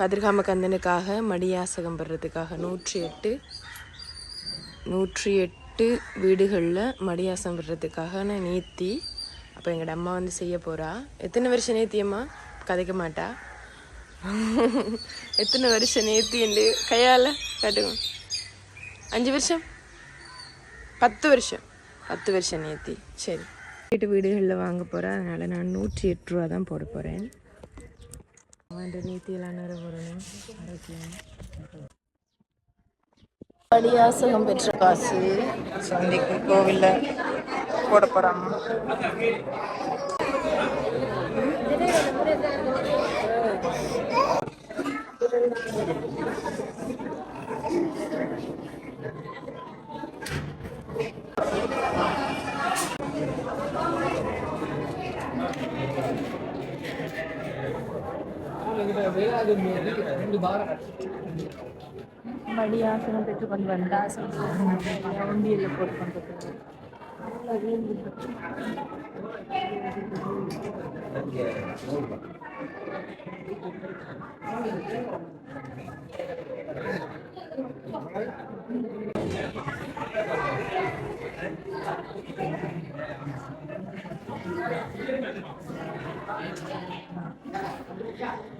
கதிர்காம கந்தனுக்காக மடியாசகம் பெறதுக்காக நூற்றி எட்டு நூற்றி எட்டு வீடுகளில் மடியாசம் விடுறதுக்காக நான் நீத்தி அப்போ எங்களோட அம்மா வந்து செய்ய போகிறா எத்தனை வருஷம் நேத்தியம்மா? கதைக்க மாட்டா. எத்தனை வருஷம் நேத்தி என்று கையால் காட்டுங்க. அஞ்சு வருஷம்? பத்து வருஷம். பத்து வருஷம் நேத்தி. சரி. வீட்டு வீடுகளில் வாங்க போகிறேன் அதனால் நான் நூற்றி எட்டு ரூபா தான் போட போகிறேன் அவன் நேத்தியெல்லாம் நிற போடணும் படியாசகம் பெற்ற காசு. சந்திக்கு கோவிலில் போட போகிறாங்க படி ஆசனம் பெற்றுக்கொண்டு வந்த ஆசனம் உண்டியில் போட்டுக்கொண்டு Yeah.